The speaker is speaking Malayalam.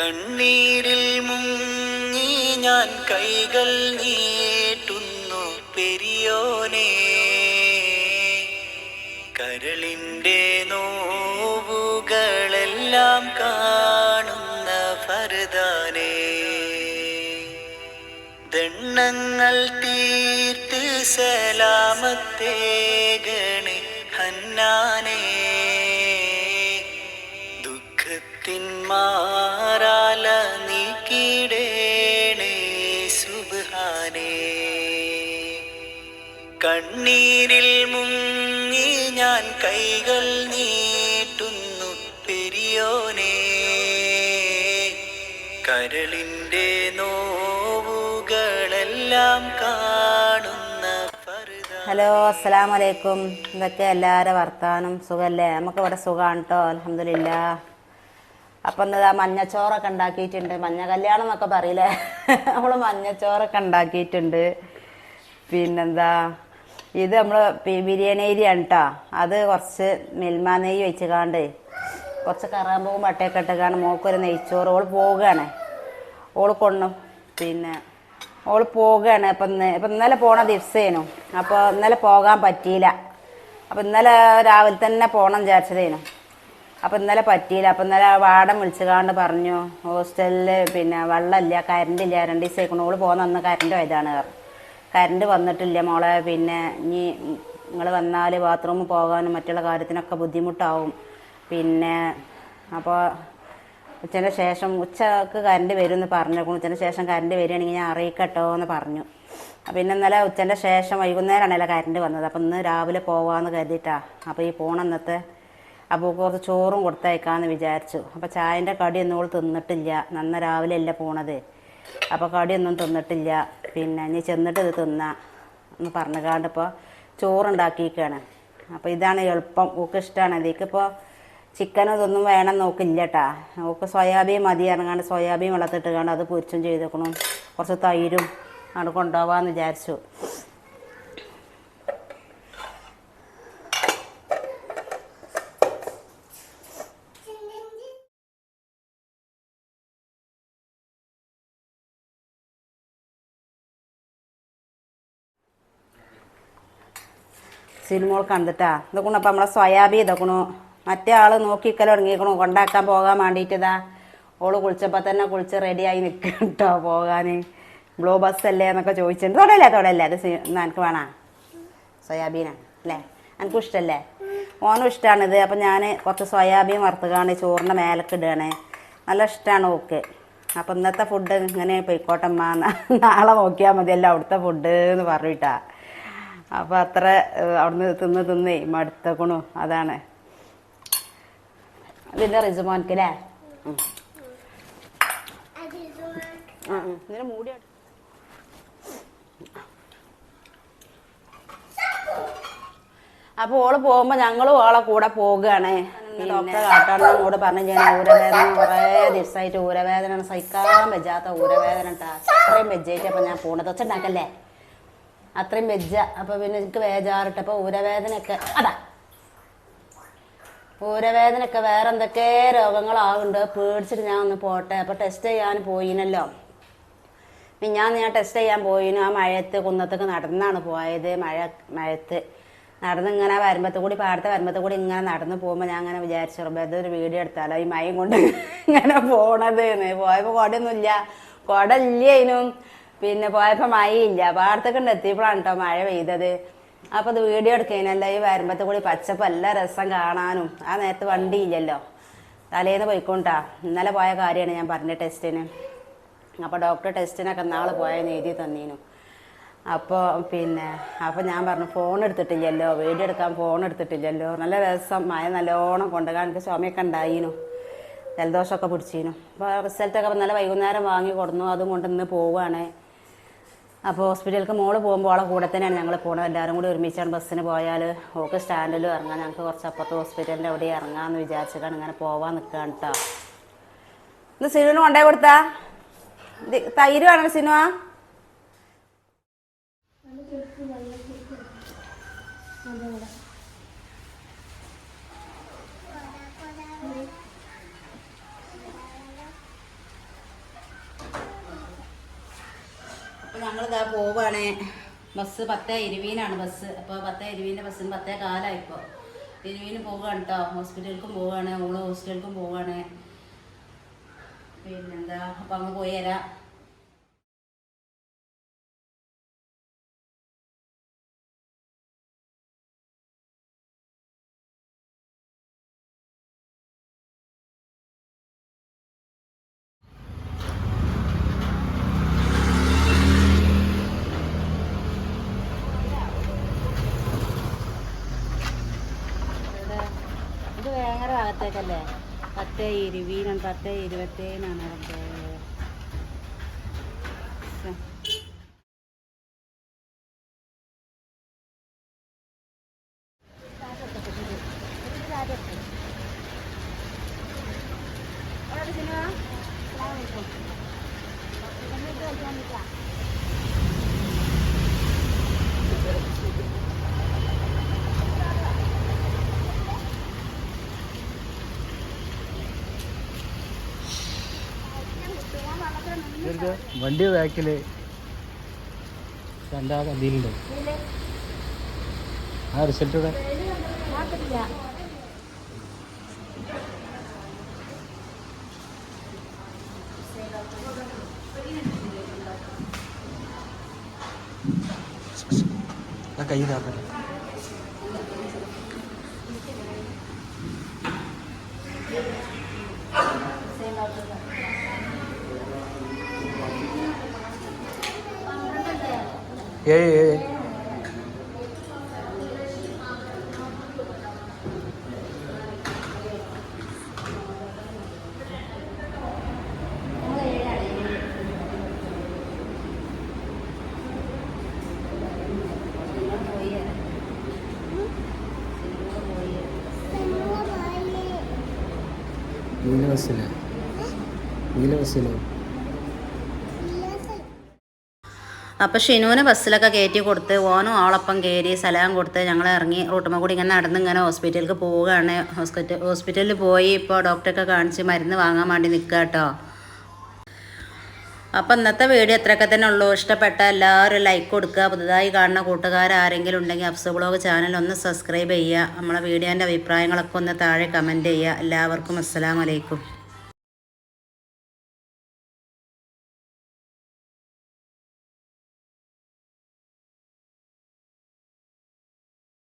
കണ്ണീരിൽ മുങ്ങി ഞാൻ കൈകൾ നീട്ടുന്നു പെരിയോനെ. കരളിന്റെ നോവുകളെല്ലാം കാണുന്ന ഫർദാനേ. ദണ്ണങ്ങൾ തീർത്ത് സലാമത്തേകണേ ഹന്നാനേ. മാറാല സുബാനേ കണ്ണീരിൽ മുങ്ങി ഞാൻ കൈകൾ നീട്ടുന്നു പെരിയോനേ. കരളിന്റെ നോവുകളെല്ലാം കാണുന്ന ഹലോ അസ്സാം വലൈക്കും ഇതൊക്കെ എല്ലാവരും വർത്താനം? സുഖമല്ലേ നമുക്ക് ഇവിടെ സുഖമാണ് കേട്ടോ അലഹമില്ല അപ്പം എന്താ മഞ്ഞച്ചോറൊക്കെ ഉണ്ടാക്കിയിട്ടുണ്ട്. മഞ്ഞ കല്യാണം എന്നൊക്കെ പറയില്ലേ? നമ്മൾ മഞ്ഞച്ചോറൊക്കെ ഉണ്ടാക്കിയിട്ടുണ്ട്. പിന്നെന്താ? ഇത് നമ്മൾ ബിരിയാണി അരിയാണ് കേട്ടോ അത് കുറച്ച് മിൽമ നെയ്യ് വെച്ച് കുറച്ച് കറാമ്പൂവും പട്ടയൊക്കെ ഇട്ടുകാണ് മോക്കൊരു നെയ്ച്ചോറ്. ഓൾ പോവുകയാണ്. ഓൾ കൊണ്ടു പിന്നെ ഓൾ പോവുകയാണ്. അപ്പൊ ഇപ്പം ഇന്നലെ പോണ ദിവസേനു. അപ്പൊ ഇന്നലെ പോകാൻ പറ്റിയില്ല. അപ്പൊ ഇന്നലെ രാവിലെ തന്നെ പോകണം വിചാരിച്ചതേനു. അപ്പം ഇന്നലെ പറ്റിയില്ല. അപ്പം ഇന്നലെ വാടം വിളിച്ചുകാണ്ട് പറഞ്ഞു ഹോസ്റ്റലിൽ പിന്നെ വെള്ളമില്ല കറണ്ട് ഇല്ല രണ്ട് ദിവസമായിക്കൊണ്ട് ഓൾ പോകുന്ന അന്ന് കറണ്ട് പോയതാണ് കരണ്ട് വന്നിട്ടില്ല മോളെ. പിന്നെ ഇനി നിങ്ങൾ വന്നാൽ ബാത്റൂമിൽ പോകാനും മറ്റുള്ള കാര്യത്തിനൊക്കെ ബുദ്ധിമുട്ടാവും. പിന്നെ അപ്പോൾ ഉച്ചന്റെ ശേഷം ഉച്ചയ്ക്ക് കറണ്ട് വരുമെന്ന് പറഞ്ഞു ഉച്ചന്റെ ശേഷം കറണ്ട് വരികയാണെങ്കിൽ ഞാൻ അറിയിക്കട്ടോ എന്ന് പറഞ്ഞു പിന്നെ ഇന്നലെ ഉച്ചന്റെ ശേഷം വൈകുന്നേരമാണല്ലോ കറണ്ട് വന്നത്. അപ്പം ഇന്ന് രാവിലെ പോവാമെന്ന് കരുതിയിട്ടാണ് അപ്പോൾ ഈ പോണ ഇന്നത്തെ അപ്പോൾ കുറച്ച് ചോറും കൊടുത്തയക്കാമെന്ന് വിചാരിച്ചു. അപ്പോൾ ചായന്റെ കടിയൊന്നും ഓൾ തിന്നിട്ടില്ല. നന്ന രാവിലെ അല്ല പോണത്. അപ്പോൾ കടിയൊന്നും തിന്നിട്ടില്ല. പിന്നെ ഇനി ചെന്നിട്ട് ഇത് തിന്ന എന്ന് പറഞ്ഞുകാണ്ട് ഇപ്പോൾ ചോറുണ്ടാക്കിയിരിക്കുകയാണ് അപ്പോൾ ഇതാണ് എളുപ്പം. ഓക്ക് ഇഷ്ടമാണ് ഇതിക്കിപ്പോൾ ചിക്കനോ ഇതൊന്നും വേണം നോക്കില്ല കേട്ടാ ഓക്ക് സോയാബീൻ മതി ഇറങ്ങാണ്ട് സോയാബീൻ വെള്ളത്തിട്ട് കണ്ട് അത് പൊരിച്ചും ചെയ്തേക്കണം. കുറച്ച് തൈരും അവിടെ കൊണ്ടുപോകാമെന്ന് വിചാരിച്ചു. സിനിമകൾ കണ്ടിട്ടാ. ഇതൊക്കെ അപ്പം നമ്മളെ സ്വയാബി ഇതൊക്കണു. മറ്റേ ആൾ നോക്കിക്കൽ തുടങ്ങിക്കണു കൊണ്ടാക്കാൻ പോകാൻ വേണ്ടിയിട്ടിതാ ഓൾ കുളിച്ചപ്പോൾ തന്നെ കുളിച്ച് റെഡിയായി നിൽക്കും കേട്ടോ പോകാൻ ബ്ലൂ ബസ് അല്ലേ എന്നൊക്കെ ചോദിച്ചിട്ടുണ്ട്. തൊടല്ലേ തൊടല്ലേ? അത് എനിക്ക് വേണോ? സോയാബീനാണ് അല്ലേ? എനിക്കും ഇഷ്ടമല്ലേ ഓനും ഇഷ്ടമാണിത് അപ്പം ഞാൻ കുറച്ച് സോയാബീൻ വറുത്തുകാണ് ചോറിന്റെ മേലൊക്കെ ഇടുകയാണ് നല്ല ഇഷ്ടമാണ് ഓക്ക്. അപ്പം ഇന്നത്തെ ഫുഡ് ഇങ്ങനെ പോയിക്കോട്ടമ്മ. നാളെ നോക്കിയാൽ മതിയല്ലോ അവിടുത്തെ ഫുഡ് എന്ന് പറഞ്ഞിട്ടാ. അപ്പം അത്ര അവിടുന്ന് തിന്ന് തിന്നേ മടുത്തക്കണു. അതാണ്. അതിന്റെ അല്ലേ മൂടി അട- അപ്പോൾ ഓൾ പോകുമ്പോൾ ഞങ്ങളും ഓളെ കൂടെ പോകുകയാണ് ഡോക്ടറെ കാട്ടാണ് അങ്ങോട്ട് പറഞ്ഞു ഞാൻ ഊരവേദന കുറേ ദിവസമായിട്ട് ഊരവേദന സഹിക്കാൻ വെച്ചാത്ത ഊരവേദന ഉണ്ടാ അത്രയും വെജായിട്ട് അപ്പം ഞാൻ പോണത്. ഒച്ചുണ്ടാക്കല്ലേ അത്രയും വെജ്ജ. അപ്പൊ പിന്നെ എനിക്ക് വേജാറിട്ടപ്പോൾ ഊരവേദനയൊക്കെ. അതാ. ഊരവേദനയൊക്കെ വേറെ എന്തൊക്കെ രോഗങ്ങളാവുന്നുണ്ട് പേടിച്ചിട്ട് ഞാൻ ഒന്ന് പോട്ടെ. അപ്പൊ ടെസ്റ്റ് ചെയ്യാൻ പോയിനല്ലോ. ഞാൻ ഞാൻ ടെസ്റ്റ് ചെയ്യാൻ പോയിനു. ആ മഴയത്ത് കുന്നത്തൊക്കെ നടന്നാണ് പോയത്. മഴ മഴയത്ത്. നടന്ന് ഇങ്ങനെ വരുമ്പത്ത് കൂടി പാടത്തെ വരുമ്പത്ത് കൂടി ഇങ്ങനെ നടന്ന് പോകുമ്പോൾ ഞാൻ അങ്ങനെ വിചാരിച്ചു റബ്ബേ ഒരു വീഡിയോ എടുത്താലോ? ഈ മയം കൊണ്ട് ഇങ്ങനെ പോണത് പോയപ്പോൾ കുടയൊന്നുമില്ല. കുട അതിനും പിന്നെ പോയപ്പോൾ മഴയില്ല. പാടത്തൊക്കെ എത്തിയപ്പോഴാണ് കേട്ടോ മഴ പെയ്തത്. അപ്പോൾ അത് വീഡിയോ എടുക്കുന്നതിനല്ല ഈ വരുമ്പത്തെ കൂടി പച്ചപ്പ് എല്ലാ രസം കാണാനും. ആ നേരത്തെ വണ്ടി ഇല്ലല്ലോ തലേന്ന് പോയിക്കൊണ്ടാ. ഇന്നലെ പോയ കാര്യമാണ് ഞാൻ പറഞ്ഞ ടെസ്റ്റിന്. അപ്പോൾ ഡോക്ടർ ടെസ്റ്റിനൊക്കെ നാളെ പോയെന്ന് എഴുതി തന്നീനു. അപ്പോൾ പിന്നെ അപ്പോൾ ഞാൻ പറഞ്ഞു ഫോൺ എടുത്തിട്ടില്ലല്ലോ. വീഡിയോ എടുക്കാൻ ഫോൺ എടുത്തിട്ടില്ലല്ലോ. നല്ല രസം. മഴ നല്ലോണം കൊണ്ടുപോകാൻ എനിക്ക് ചുമയൊക്കെ ഉണ്ടായിനു. ജലദോഷമൊക്കെ പിടിച്ചീനു. അപ്പോൾ റിസൾട്ടൊക്കെ നല്ല വൈകുന്നേരം വാങ്ങി കൊടുന്നു. അതും കൊണ്ട് ഇന്ന് പോവുകയാണ് അപ്പോൾ ഹോസ്പിറ്റലിലേക്ക് മോൾ പോകുമ്പോൾ അവളെ കൂടെ തന്നെയാണ് ഞങ്ങൾ പോകുന്നത് എല്ലാവരും കൂടി ഒരുമിച്ചാണ് ബസ്സിന് പോയാൽ ഓക്ക് സ്റ്റാൻഡിലും ഇറങ്ങാൻ ഞങ്ങൾക്ക് കുറച്ച് അപ്പുറത്ത് ഹോസ്പിറ്റലിന്റെ അവിടെ ഇറങ്ങാമെന്ന് വിചാരിച്ചിട്ടാണ് ഇങ്ങനെ പോവാൻ നിൽക്കുകയാണ് കേട്ടോ ഇത് സിനുവിന് കൊണ്ടേ കൊടുത്താ? തൈര് വേണം സിനുവ. ഞങ്ങളിതാ പോവാണ്. ബസ് പത്തേ ഇരുവീനാണ് ബസ്. അപ്പോൾ പത്തേ ഇരുവീന്റെ ബസ്സിന് പത്തേ കാലമായി ഇരുവീന് പോവുകയാണ് കേട്ടോ ഹോസ്പിറ്റലിലേക്കും പോവുകയാണ് ഓൾ ഹോസ്റ്റലിലേക്കും പോവുകയാണ് പിന്നെന്താ? അപ്പം അങ്ങ് പോയി തരാം വേങ്ങര ഭാഗത്തേക്കല്ലേ? പത്ത് ഇരുപതിനാണ് പത്ത് ഇരുപത്തേഴിനാണ് അവിടെ വണ്ടി ബാക്കിൽ രണ്ടാ കതിയിലുണ്ട്. ആ റിസൾട്ട് ഇവിടെ. കൈ താത്തല്ലേ ഏഴ് ഏഴ് നീല ബസ്സില് നീല ബസ്സില് അപ്പോൾ ഷിനുവിന് ബസ്സിലൊക്കെ കയറ്റി കൊടുത്ത് ഓനും ആളൊപ്പം കയറി സലാം കൊടുത്ത് ഞങ്ങൾ ഇറങ്ങി റൂട്ടുമ്മ കൂടി ഇങ്ങനെ നടന്ന് ഇങ്ങനെ ഹോസ്പിറ്റലിലേക്ക് പോവുകയാണ്. ഹോസ്പിറ്റൽ ഹോസ്പിറ്റലിൽ പോയി ഇപ്പോൾ ഡോക്ടറൊക്കെ കാണിച്ച് മരുന്ന് വാങ്ങാൻ വേണ്ടി നിൽക്കുക കേട്ടോ അപ്പം ഇന്നത്തെ വീഡിയോ എത്രയൊക്കെ തന്നെ ഉള്ളൂ. ഇഷ്ടപ്പെട്ട എല്ലാവരും ലൈക്ക് കൊടുക്കുക. പുതുതായി കാണുന്ന കൂട്ടുകാർ ആരെങ്കിലും ഉണ്ടെങ്കിൽ അഫ്സ ബ്ലോഗ് ചാനൽ ഒന്ന് സബ്സ്ക്രൈബ് ചെയ്യുക. നമ്മളെ വീഡിയോന്റെ അഭിപ്രായങ്ങളൊക്കെ ഒന്ന് താഴെ കമന്റ് ചെയ്യുക. എല്ലാവർക്കും അസ്സലാമലൈക്കും